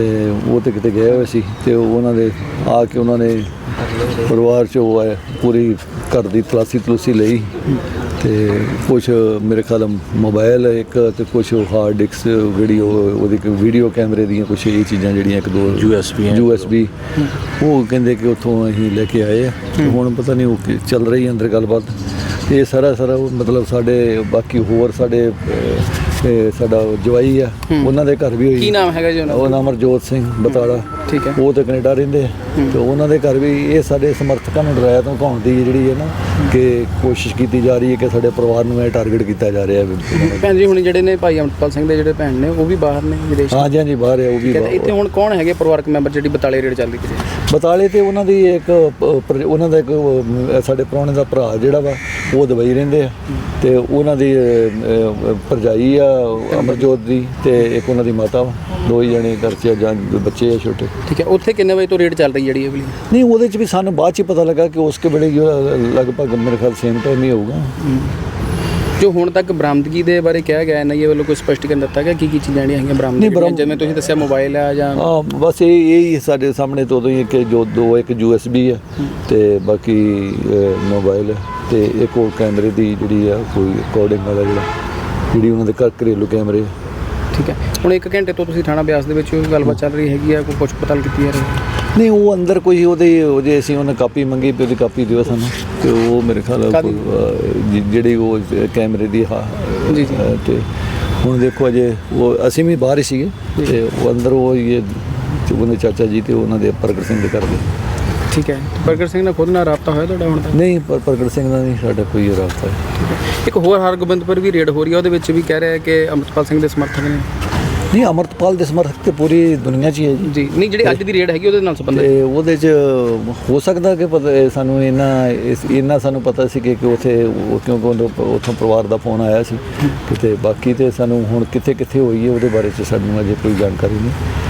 ਤੇ ਉਹ ਤੇ ਕਿਤੇ ਗਏ ਹੋਏ ਸੀ ਤੇ ਉਹਨਾਂ ਦੇ ਆ ਕੇ ਉਹਨਾਂ ਨੇ ਪਰਿਵਾਰ ਚ ਉਹ ਹੈ ਪੂਰੀ ਘਰ ਦੀ ਤਲਾਸੀ ਤਲੂਸੀ ਲਈ ਤੇ ਕੁਝ ਮੇਰੇ ਖਿਆਲ ਮੋਬਾਈਲ ਇੱਕ ਤੇ ਕੁਝ ਹਾਰਡ ਡਿਸਕ ਵੀਡੀਓ ਉਹਦੀ ਵੀਡੀਓ ਕੈਮਰੇ ਦੀਆਂ ਕੁਝ ਇਹ ਚੀਜ਼ਾਂ ਜਿਹੜੀਆਂ ਇੱਕ ਦੋ ਹੈ। USB ਉਹ ਕਹਿੰਦੇ ਕਿ ਉੱਥੋਂ ਅਸੀਂ ਲੈ ਕੇ ਆਏ ਹੁਣ ਪਤਾ ਨਹੀਂ ਉਹ ਕੀ ਚੱਲ ਰਹੀ ਅੰਦਰ ਗੱਲਬਾਤ। ਇਹ ਸਾਰਾ ਸਾਰਾ ਮਤਲਬ ਸਾਡੇ ਬਾਕੀ ਹੋਰ ਸਾਡੇ ਇਹ ਸਾਡਾ ਜਵਾਈ ਆ ਉਹਨਾਂ ਦੇ ਘਰ ਵੀ ਹੋਈ। ਕੀ ਨਾਮ ਹੈਗਾ ਜੀ ਉਹਨਾਂ ਉਹ ਨਾਮ ਹਰਜੋਤ ਸਿੰਘ ਬਤਾਲਾ ਠੀਕ ਹੈ। ਉਹ ਤੇ ਕੈਨੇਡਾ ਰਹਿੰਦੇ ਆ। ਤੇ ਉਹਨਾਂ ਦੇ ਘਰ ਵੀ ਇਹ ਸਾਡੇ ਸਮਰਥਕਾਂ ਨੂੰ ਡਰਾਇਆ ਤੋਂ ਘਾਉਣ ਦੀ ਜਿਹੜੀ ਹੈ ਨਾ ਕਿ ਕੋਸ਼ਿਸ਼ ਕੀਤੀ ਜਾ ਰਹੀ ਹੈ ਕਿ ਸਾਡੇ ਪਰਿਵਾਰ ਨੂੰ ਇਹ ਟਾਰਗੇਟ ਕੀਤਾ ਜਾ ਰਿਹਾ ਹੈ ਭੈਣ ਜੀ ਹੁਣ ਜਿਹੜੇ ਨੇ ਭਾਈ ਅਮਰਪਾਲ ਸਿੰਘ ਦੇ ਜਿਹੜੇ ਭੈਣ ਨੇ ਉਹ ਵੀ ਬਾਹਰ ਨੇ ਵਿਦੇਸ਼ ਹਾਂਜੀ ਹਾਂਜੀ ਬਾਹਰ ਹੈ ਉਹ ਵੀ ਬਾਹਰ। ਇੱਥੇ ਹੁਣ ਕੌਣ ਹੈਗੇ ਪਰਿਵਾਰਕ ਮੈਂਬਰ ਜਿਹੜੀ ਬਤਾਲੇ ਰੇਡ ਚੱਲਦੀ ਹੈ? ਬਤਾਲੇ ਤੇ ਉਹਨਾਂ ਦੀ ਇੱਕ ਉਹਨਾਂ ਦਾ ਇੱਕ ਸਾਡੇ ਪ੍ਰਾਹੁਣੇ ਦਾ ਭਰਾ ਜਿਹੜਾ ਵਾ ਉਹ ਦੁਬਈ ਰਹਿੰਦੇ ਆ। ਤੇ ਉਹਨਾਂ ਦੀ ਭਰਜਾਈ ਆ ਅਮਰਜੋਤ ਦੀ ਤੇ ਇੱਕ ਉਹਨਾਂ ਦੀ ਮਾਤਾ ਵਾ। ਦੋ ਹੀ ਜਣੇ ਘਰ 'ਚ ਆ, ਜਾਂ ਬੱਚੇ ਆ ਛੋਟੇ। ਠੀਕ ਹੈ ਉੱਥੇ ਕਿੰਨੇ ਵਜੇ ਤੋਂ ਰੇਡ ਚੱਲ ਰਹੀ ਜਿਹੜੀ ਇਹ ਵਾਲੀ ਨਹੀਂ ਉਹਦੇ 'ਚ ਵੀ ਸਾਨੂੰ ਬਾਅਦ 'ਚ ਹੀ ਪਤਾ ਲੱਗਾ ਕਿ ਉਸ ਕੇ ਵੇਲੇ ਲਗਭਗ ਮੇਰੇ ਖਿਆਲ ਸੇਮ ਟਾਈਮ ਹੀ ਹੋਊਗਾ। ਜੋ ਹੁਣ ਤੱਕ ਬਰਾਮਦਗੀ ਦੇ ਬਾਰੇ ਕਿਹਾ ਗਿਆ ਐਨਆਈਏ ਵੱਲੋਂ ਕੋਈ ਸਪਸ਼ਟੀਕਰਨ ਦਿੱਤਾ ਗਿਆ ਕੀ ਕੀ ਚੀਜ਼ਾਂ ਜਿਹੜੀਆਂ ਹੈਗੀਆਂ ਬਰਾਮਦ ਜਿਵੇਂ ਤੁਸੀਂ ਦੱਸਿਆ ਮੋਬਾਈਲ ਆ ਜਾਂ ਹਾਂ ਬਸ ਇਹ ਇਹ ਹੀ ਸਾਡੇ ਸਾਹਮਣੇ ਤੋਂ ਉਦੋਂ ਹੀ ਕਿ ਜੋ ਦੋ ਇੱਕ ਯੂਐਸਬੀ ਹੈ ਤੇ ਬਾਕੀ ਮੋਬਾਈਲ ਤੇ ਇੱਕ ਉਹ ਕੈਮਰੇ ਦੀ ਜਿਹੜੀ ਆ ਕੋਈ ਰਿਕਾਰਡਿੰਗ ਵਾਲਾ ਜਿਹੜਾ। ਜਿਹੜੀ ਉਹਨਾਂ ਦੇ ਘਰ ਘਰੇਲੂ ਕੈਮਰੇ। ਠੀਕ ਹੈ। ਹੁਣ ਇੱਕ ਘੰਟੇ ਤੋਂ ਤੁਸੀਂ ਥਾਣਾ ਬਿਆਸ ਦੇ ਵਿੱਚ ਗੱਲਬਾਤ ਚੱਲ ਰਹੀ ਹੈਗੀ ਆ ਕੋਈ ਪੁੱਛ ਪਤਾਲ ਕੀਤੀ ਜਾ ਰਹੀ ਹੈ? ਨਹੀਂ ਉਹ ਅੰਦਰ ਕੋਈ ਉਹਦੇ ਉਹਦੇ ਅਸੀਂ ਉਹਨੇ ਕਾਪੀ ਮੰਗੀ ਤੇ ਉਹਦੀ ਕਾਪੀ ਦਿਓ ਸਾਨੂੰ। ਤੇ ਉਹ ਮੇਰੇ ਖਿਆਲ ਜਿਹੜੀ ਉਹ ਕੈਮਰੇ ਦੀ ਹਾਂ ਜੀ, ਜੀ। ਤੇ ਹੁਣ ਦੇਖੋ ਅਜੇ ਉਹ ਅਸੀਂ ਵੀ ਬਾਹਰ ਹੀ ਸੀਗੇ। ਤੇ ਉਹ ਅੰਦਰ ਉਹ ਇਹ ਉਹਨੇ ਚਾਚਾ ਜੀ ਤੇ ਉਹਨਾਂ ਦੇ ਪ੍ਰਗਟ ਸਿੰਘ ਦੇ ਘਰ ਦੇ। ਠੀਕ ਹੈ। ਪ੍ਰਗਟ ਸਿੰਘ ਨਾਲ ਖੁਦ ਨਾਲ ਰਾਬਤਾ ਹੋਇਆ ਤੁਹਾਡਾ ਹੁਣ ਤੱਕ ਨਹੀਂ ਪਰ ਪ੍ਰਗਟ ਸਿੰਘ ਦਾ ਨਹੀਂ ਸਾਡਾ ਕੋਈ ਰਾਬਤਾ। ਹੈ ਇੱਕ ਹੋਰ ਹਰਗੋਬਿੰਦਪੁਰ ਵੀ ਰੇਡ ਹੋ ਰਹੀ ਹੈ ਉਹਦੇ ਵਿੱਚ ਵੀ ਕਹਿ ਰਿਹਾ ਹੈ ਕਿ ਅਮਰਪਾਲ ਸਿੰਘ ਦੇ ਸਮਰਥਕ ਨੇ। ਨਹੀਂ ਅਮਰਤਪਾਲ ਦੇ ਸਮਰਥਕ ਤੇ ਪੂਰੀ ਦੁਨੀਆ 'ਚ ਹੀ ਹੈ ਜੀ। ਜੀ ਨਹੀਂ ਜਿਹੜੀ ਅੱਜ ਦੀ ਰੇਡ ਹੈਗੀ ਉਹਦੇ ਨਾਲ ਸੰਬੰਧਿਤ ਤੇ ਉਹਦੇ 'ਚ ਹੋ ਸਕਦਾ ਕਿ ਸਾਨੂੰ ਇਹਨਾਂ ਇੰਨਾ ਸਾਨੂੰ ਪਤਾ ਸੀ ਕਿ ਉਥੇ ਕਿਉਂਕਿ ਉੱਥੋਂ ਪਰਿਵਾਰ ਦਾ ਫੋਨ ਆਇਆ ਸੀ। ਕਿਤੇ ਬਾਕੀ ਤੇ ਸਾਨੂੰ ਹੁਣ ਕਿੱਥੇ ਕਿੱਥੇ ਹੋਈ ਹੈ ਉਹਦੇ ਬਾਰੇ 'ਚ ਸਾਨੂੰ ਅਜੇ ਕੋਈ ਜਾਣਕਾਰੀ ਨਹੀਂ।